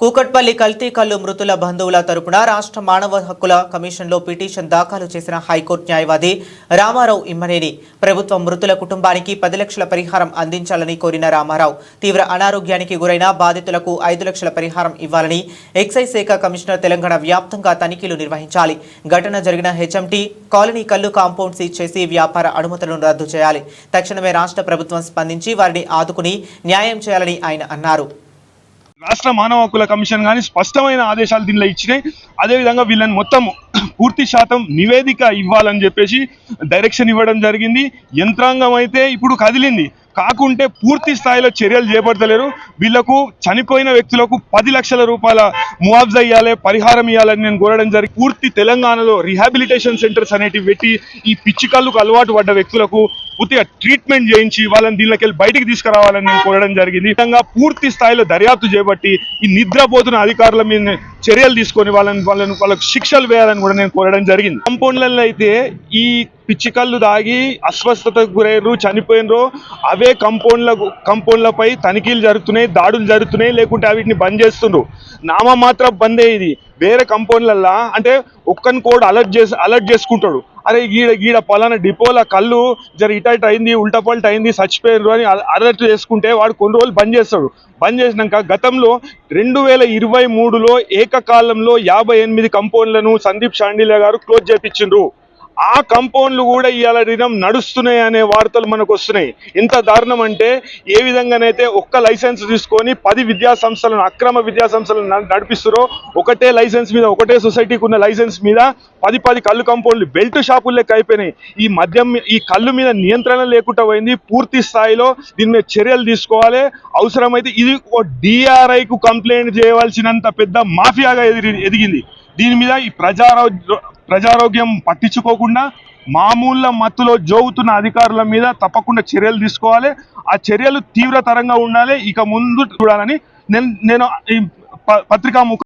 కూకట్పల్లి కల్తీ కల్లు మృతుల బంధువుల తరపున రాష్ట్ర మానవ హక్కుల కమిషన్లో పిటిషన్ దాఖలు చేసిన హైకోర్టు న్యాయవాది రామారావు ఇమ్మనేని. ప్రభుత్వం మృతుల కుటుంబానికి పది లక్షల పరిహారం అందించాలని కోరిన రామారావు. తీవ్ర అనారోగ్యానికి గురైన బాధితులకు ఐదు లక్షల పరిహారం ఇవ్వాలని ఎక్సైజ్ శాఖ కమిషనర్ తెలంగాణ వ్యాప్తంగా తనిఖీలు నిర్వహించాలి. ఘటన జరిగిన హెచ్ఎంటీ కాలనీ కల్లు కాంపౌండ్ సీజ్ చేసి వ్యాపార అనుమతులను రద్దు చేయాలి. తక్షణమే రాష్ట్ర ప్రభుత్వం స్పందించి వారిని ఆదుకుని న్యాయం చేయాలని ఆయన అన్నారు. రాష్ట్ర మానవ హక్కుల కమిషన్ కానీ స్పష్టమైన ఆదేశాలు దీనిలో ఇచ్చినాయి. అదేవిధంగా వీళ్ళని మొత్తం పూర్తి శాతం నివేదిక ఇవ్వాలని చెప్పేసి డైరెక్షన్ ఇవ్వడం జరిగింది. యంత్రాంగం అయితే ఇప్పుడు కదిలింది. కాకుంటే పూర్తి స్థాయిలో చర్యలు చేపడతలేరు వీళ్ళకు చనిపోయిన వ్యక్తులకు పది లక్షల రూపాయల మువాబ్జా ఇవ్వాలి పరిహారం ఇవ్వాలని నేను కోరడం జరిగింది. పూర్తి తెలంగాణలో రిహాబిలిటేషన్ సెంటర్స్ అనేటివి పెట్టి ఈ పిచ్చికళ్ళకు అలవాటు పడ్డ వ్యక్తులకు పూర్తిగా ట్రీట్మెంట్ చేయించి వాళ్ళని దీనిలోకి వెళ్ళి బయటికి తీసుకురావాలని నేను కోరడం జరిగింది. విధంగా పూర్తి స్థాయిలో దర్యాప్తు చేపట్టి ఈ నిద్రపోతున్న అధికారుల మీద చర్యలు తీసుకొని వాళ్ళని వాళ్ళని వాళ్ళకు శిక్షలు వేయాలని కూడా నేను కోరడం జరిగింది. కాంపౌండ్లలో అయితే ఈ పిచ్చికల్లు దాగి అస్వస్థతకు గురయ్యారు చనిపోయినరు అవే కంపౌండ్ల కంపౌండ్లపై తనిఖీలు జరుగుతున్నాయి దాడులు జరుగుతున్నాయి లేకుంటే వీటిని బంద్ చేస్తుండ్రు. నామ మాత్రం బందే ఇది. వేరే కంపౌండ్లల్లా అంటే ఒక్కని కోడ్ అలర్ట్ చేసి అలర్ట్ చేసుకుంటాడు. అరే గీడ గీడ పలానా డిపోల కళ్ళు జర ఇట ఇట అయింది ఉల్టపల్ట అయింది చచ్చిపోయారు అని అలర్ట్ చేసుకుంటే వాడు కొన్ని రోజులు బంద్ చేస్తాడు. బంద్ చేసినాక గతంలో రెండు వేల ఇరవై మూడులో ఏకకాలంలో యాభై ఎనిమిది కంపౌండ్లను సందీప్ షాండిలే గారు క్లోజ్ చేపించిండ్రు. ఆ కంపౌండ్లు కూడా ఇవాళ దినం నడుస్తున్నాయి అనే వార్తలు మనకు వస్తున్నాయి. ఇంత దారుణం అంటే ఏ విధంగానైతే ఒక్క లైసెన్స్ తీసుకొని పది విద్యా సంస్థలను అక్రమ విద్యా సంస్థలను నడిపిస్తారో ఒకటే లైసెన్స్ మీద ఒకటే సొసైటీకి ఉన్న లైసెన్స్ మీద పది పది కళ్ళు కంపౌండ్లు బెల్ట్ షాపులు లెక్క అయిపోయినాయి. ఈ మద్యం ఈ కళ్ళు మీద నియంత్రణ లేకుండా పోయింది. పూర్తి స్థాయిలో దీని మీద చర్యలు తీసుకోవాలి. అవసరమైతే ఇది ఓ డిఆర్ఐకు కంప్లైంట్ చేయవలసినంత పెద్ద మాఫియాగా ఎదిగింది. దీని మీద ఈ ప్రజారో ప్రజారోగ్యం పట్టించుకోకుండా మామూళ్ళ మత్తులో జోగుతున్న అధికారుల మీద తప్పకుండా చర్యలు తీసుకోవాలి. ఆ చర్యలు తీవ్రతరంగా ఉండాలి. ఇక ముందు చూడాలని నేను నేను ఈ పత్రికా ముఖ